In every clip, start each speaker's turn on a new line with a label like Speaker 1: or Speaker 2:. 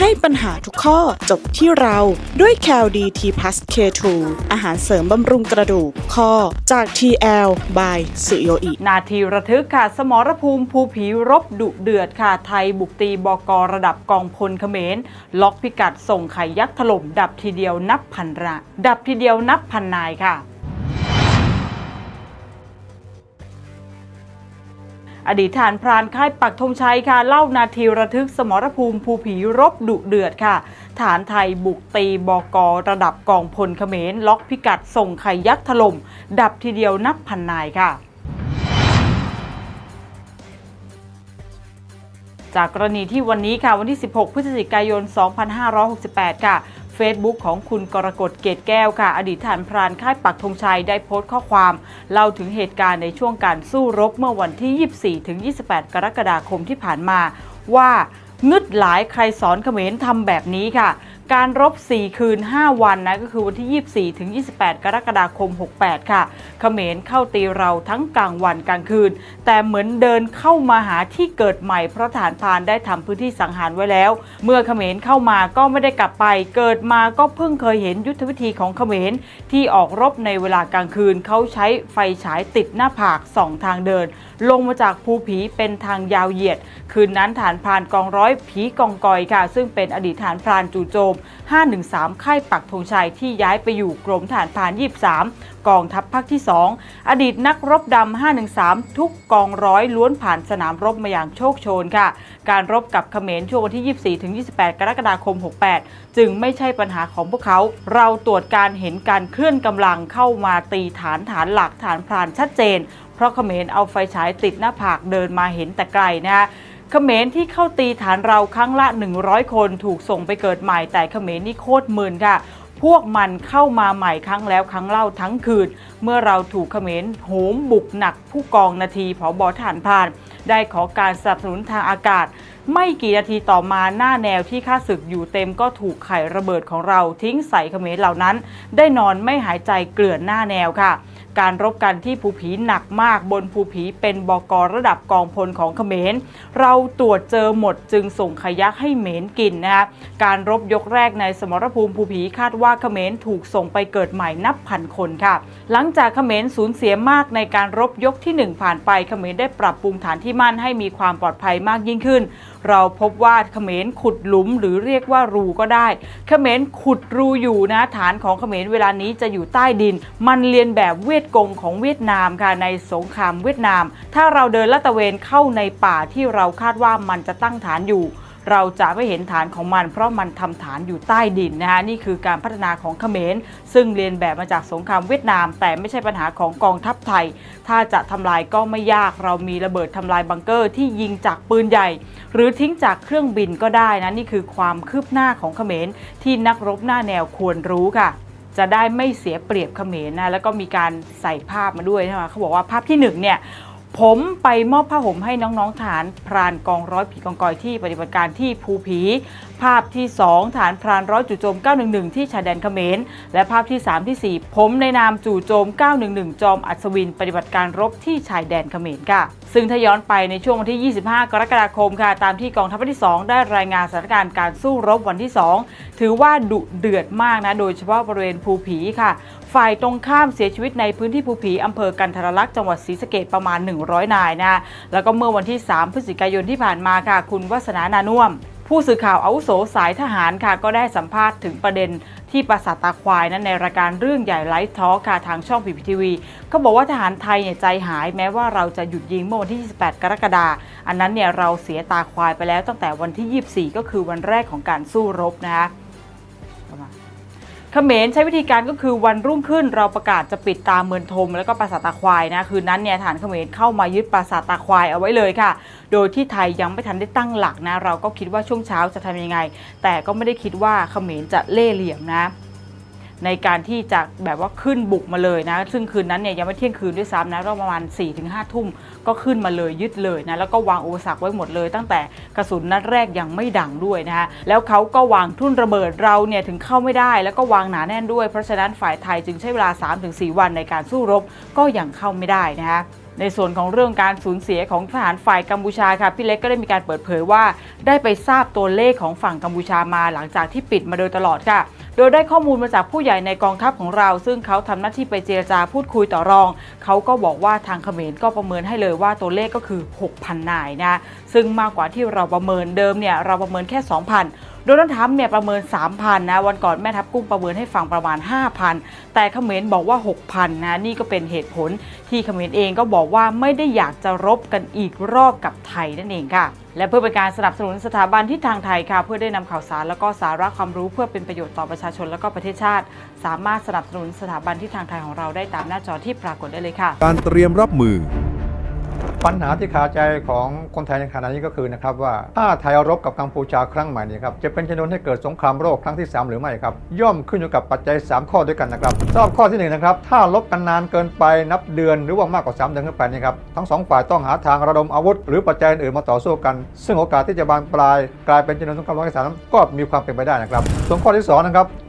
Speaker 1: ให้ปัญหาทุกข้อจบที่เราด้วย c a l d t p l u s K2 อาหารเสริมบำรุงกระดูกข้อจาก TL by สุโยอิ
Speaker 2: นาทีระทึกค่ะ สมรภูมิภูผีรบดุเดือดค่ะ ไทยบุกตีบกระดับกองพลเขมร ล็อกพิกัดส่งไข่ยักษ์ถล่ม ดับทีเดียวนับพันระ ดับทีเดียวนับพันนายค่ะ อดีตทหารพรานค่ายปักธงชัยค่ะ เล่านาทีระทึกสมรภูมิภูผีรบดุเดือดค่ะ ฐานไทยบุกตีบกระดับกองพลเขมร ล็อกพิกัดส่งไข่ยักษ์ถล่ม ดับทีเดียวนับพันนายค่ะจากกรณีที่วันนี้ค่ะวันที่ 16 พฤศจิกายน 2568 ค่ะ Facebook ของคุณกรกฎเกตแก้วค่ะ อดีตทหารพรานค่ายปักธงชัยได้โพสต์ข้อความ เล่าถึงเหตุการณ์ในช่วงการสู้รบเมื่อวันที่ 24ถึง28 กรกฎาคมที่ผ่านมา ว่างึดหลายใครสอนเขมรทำแบบนี้ค่ะ การรบ 4 คืน 5 วันนะก็คือวันที่ 24 ถึง 28 กรกฎาคม 68 ค่ะเขมรเข้าตีเราทั้งกลางวันกลางคืน แต่เหมือนเดินเข้ามาหาที่เกิดใหม่เพราะฐานพานได้ทำพื้นที่สังหารไว้แล้ว เมื่อเขมรเข้ามาก็ไม่ได้กลับไป เกิดมาก็เพิ่งเคยเห็นยุทธวิธีของเขมรที่ออกรบในเวลากลางคืนเขาใช้ไฟฉายติดหน้าผากสองทางเดิน ลงมาจากภูผีเป็นทางยาวเหยียด คืนนั้นฐานพานกองร้อยผีกองกอยค่ะ ซึ่งเป็นอดีตฐานพรานจู่โจม513 ค่ายปักธงชัยที่ย้ายไปอยู่กรมฐานพราน 23 กองทัพภาคที่ 2 อดีตนักรบดำ 513 ทุกกองร้อยล้วนผ่านสนามรบมาอย่างโชคโชนค่ะ การรบกับเขมรช่วงวันที่ 24 ถึง 28 กรกฎาคม 68 จึงไม่ใช่ปัญหาของพวกเขา เราตรวจการเห็นการเคลื่อนกำลังเข้ามาตีฐานฐานหลักฐานพรานชัดเจน เพราะเขมรเอาไฟฉายติดหน้าผากเดินมาเห็นแต่ไกลนะฮะ เขมรที่เข้าตีฐานเราครั้งละ 100 คนถูกส่งไปเกิดใหม่แต่เขมรนี่โคตรมึนค่ะ พวกมันเข้ามาใหม่ครั้งแล้วครั้งเล่าทั้งคืน เมื่อเราถูกเขมรโหมบุกหนักผู้กองนาทีผอบอฐานพราน ได้ขอการสนับสนุนทางอากาศ ไม่กี่นาทีต่อมาหน้าแนวที่ข้าศึกอยู่เต็มก็ถูกไข่ระเบิดของเราทิ้งใส่เขมรเหล่านั้น ได้นอนไม่หายใจเกลื่อนหน้าแนวค่ะ การรบกันที่ภูผีหนักมากบนภูผีเป็นบกระดับกองพลของเขมร เราตรวจเจอหมดจึงส่งขยักให้เหมนกินนะคะการรบยกแรกในสมรภูมิภูผีคาดว่าเขมรถูกส่งไปเกิดใหม่นับพันคนค่ะ หลังจากเขมรสูญเสียมากในการรบยกที่ 1 ผ่านไปเขมรได้ปรับปรุงฐานที่มั่นให้มีความปลอดภัยมากยิ่งขึ้น เราพบว่าเขมรขุดหลุมหรือเรียกว่ารูก็ได้เขมรขุดรูอยู่นะฐานของเขมรเวลานี้จะอยู่ใต้ดิน มันเรียนแบบเวียดกงของเวียดนามค่ะในสงครามเวียดนาม ถ้าเราเดินละตะเวนเข้าในป่าที่เราคาดว่ามันจะตั้งฐานอยู่ เราจะไม่เห็นฐานของมัน เพราะมันทำฐานอยู่ใต้ดินนะคะนี่คือการพัฒนาของเขมร ซึ่งเรียนแบบมาจากสงครามเวียดนาม แต่ไม่ใช่ปัญหาของกองทัพไทย ถ้าจะทำลายก็ไม่ยากเรามีระเบิดทำลายบังเกอร์ที่ยิงจากปืนใหญ่ หรือทิ้งจากเครื่องบินก็ได้นะนี่คือความคืบหน้าของเขมร ที่นักรบหน้าแนวควรรู้ค่ะจะได้ไม่เสียเปรียบเขมรนะแล้วก็มีการใส่ภาพมาด้วยใช่ไหมเขาบอกว่าภาพที่หนึ่งเนี่ย ผมไปมอบผ้าห่มให้น้องๆฐานพรานกองร้อยผีกองกอยที่ปฏิบัติการที่ภูผี ภาพที่ 2 ฐานพรานร้อยจู่โจม 911 ที่ชายแดนเขมร และภาพที่ 3 ที่ 4 ผมในนามจู่โจม 911 จอมอัศวิน ปฏิบัติการรบที่ชายแดนเขมรค่ะ ซึ่งถ้าย้อนไปในช่วงวันที่ 25 กรกฎาคมค่ะ ตามที่กองทัพภาคที่ 2 ได้รายงานสถานการณ์การสู้รบวันที่ 2 ถือว่าดุเดือดมากนะ โดยเฉพาะบริเวณภูผีค่ะ ฝ่ายตรงข้ามเสียชีวิตในพื้นที่ภูผีอำเภอกันทรลักษณ์จังหวัดศรีสะเกดประมาณ 100 นายนะ แล้วก็เมื่อวันที่ 3 พฤศจิกายนที่ผ่านมาค่ะคุณวัฒนานานุ่มผู้สื่อข่าวอาวุโสสายทหารค่ะ ก็ได้สัมภาษณ์ถึงประเด็นที่ปราสาทตาควายนั้นในรายการเรื่องใหญ่ไลฟ์ทอล์ค่ะทางช่องพีพีทีวีเขาบอกว่าทหารไทยเนี่ยใจหายแม้ว่าเราจะหยุดยิงเมื่อวันที่ 28 กรกฎาคมอันนั้นเนี่ยเราเสียตาควายไปแล้วตั้งแต่วันที่ 24 ก็คือวันแรกของการสู้รบนะคะ ขมรใช้วิธีการก็คือวันรุ่งขึ้นเราประกาศจะปิดตาเมืองทม และก็ปราสาทตาควายนะคืนนั้นเนี่ยฐานเขมรเข้ามายึดปราสาทตาควายเอาไว้เลยค่ะ โดยที่ไทยยังไม่ทันได้ตั้งหลักนะเราก็คิดว่าช่วงเช้าจะทำยังไง แต่ก็ไม่ได้คิดว่าเขมรจะเล่เหลี่ยมนะ ในการที่จะแบบว่าขึ้นบุกมาเลยนะ ซึ่งคืนนั้นเนี่ยยังไม่เที่ยงคืนด้วยซ้ำนะก็ประมาณ4ี่ถึงห้าทุ่มก็ขึ้นมาเลยยึดเลยนะแล้วก็วางอุปสรรคไว้หมดเลย ตั้งแต่กระสุนนัดแรกยังไม่ดังด้วยนะฮะแล้วเขาก็วางทุ่นระเบิดเราเนี่ยถึงเข้าไม่ได้ แล้วก็วางหนาแน่นด้วยเพราะฉะนั้นฝ่ายไทยจึงใช้เวลา 3-4 วันในการสู้รบก็ยังเข้าไม่ได้นะฮะในส่วนของเรื่องการสูญเสียของทหารฝ่ายกัมพูชาค่ะพี่เล็กก็ได้มีการเปิดเผยว่า ได้ไปทราบตัวเลขของฝั่งกัมพูชามาหลังจากที่ปิดมาโดยตลอดค่ะ โดยได้ข้อมูลมาจากผู้ใหญ่ในกองทัพของเรา ซึ่งเขาทำหน้าที่ไปเจรจาพูดคุยต่อรอง เขาก็บอกว่าทางเขมรก็ประเมินให้เลยว่าตัวเลขก็คือ 6,000 นายนะ ซึ่งมากกว่าที่เราประเมินเดิมเนี่ยเราประเมินแค่ 2,000 โดนัลด์ทรัมป์เนี่ยประเมิน 3,000 นะ วันก่อนแม่ทัพกุ้งประเมินให้ฟังประมาณ 5,000 แต่เขมรบอกว่า 6,000 นะ นี่ก็เป็นเหตุผลที่เขมรเองก็บอกว่าไม่ได้อยากจะรบกันอีกรอบกับไทยนั่นเองค่ะและเพื่อเป็นการสนับสนุนสถาบันที่ทางไทยค่ะ เพื่อได้นำข่าวสารแล้วก็สาระความรู้เพื่อเป็นประโยชน์ต่อประชาชนแล้วก็ประเทศชาติ สามารถสนับสนุนสถาบันที่ทางไทยของเราได้ตามหน้าจอที่ปรากฏได้เลยค่ะ
Speaker 3: การเตรียมรับมือ
Speaker 4: ปัญหาที่คาใจของคนไทยในขณะนี้ก็คือนะครับว่าถ้าไทยรบกับกัมพูชาครั้งใหม่นี้ครับจะเป็นชนวนให้เกิดสงครามโลกครั้งที่ 3 หรือไม่ครับ ย่อมขึ้นอยู่กับปัจจัย 3 ข้อด้วยกันนะครับสำหรับข้อที่หนึ่งนะครับถ้ารบกันนานเกินไปนับเดือนหรือว่ามากกว่า 3 เดือนขึ้นไปนี่ครับทั้งสองฝ่ายต้องหาทางระดมอาวุธ หรือปัจจัยอื่นมาต่อสู้กัน ซึ่งโอกาสที่จะบานปลาย กลายเป็นชนวนสงครามโลกที่สามก็มีความเป็นไปได้นะครับส่วนข้อที่สองนะครับ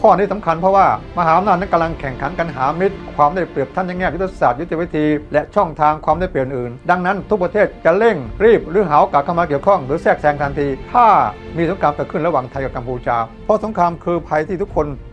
Speaker 4: ข้อนี้สำคัญเพราะว่ามหาอำนาจนั้นกำลังแข่งขันกันหามิตร ความได้เปรียบท่านยังแง่ยุทธศาสตร์ยุทธวิธี และช่องทางความได้เปรียบอื่น ดังนั้นทุกประเทศจะเร่งรีบหรือหาโอกาสเข้ามาเกี่ยวข้องหรือแทรกแซงทันที ถ้ามีสงครามเกิดขึ้นระหว่างไทยกับกัมพูชา เพราะสงครามคือภัยที่ทุกคน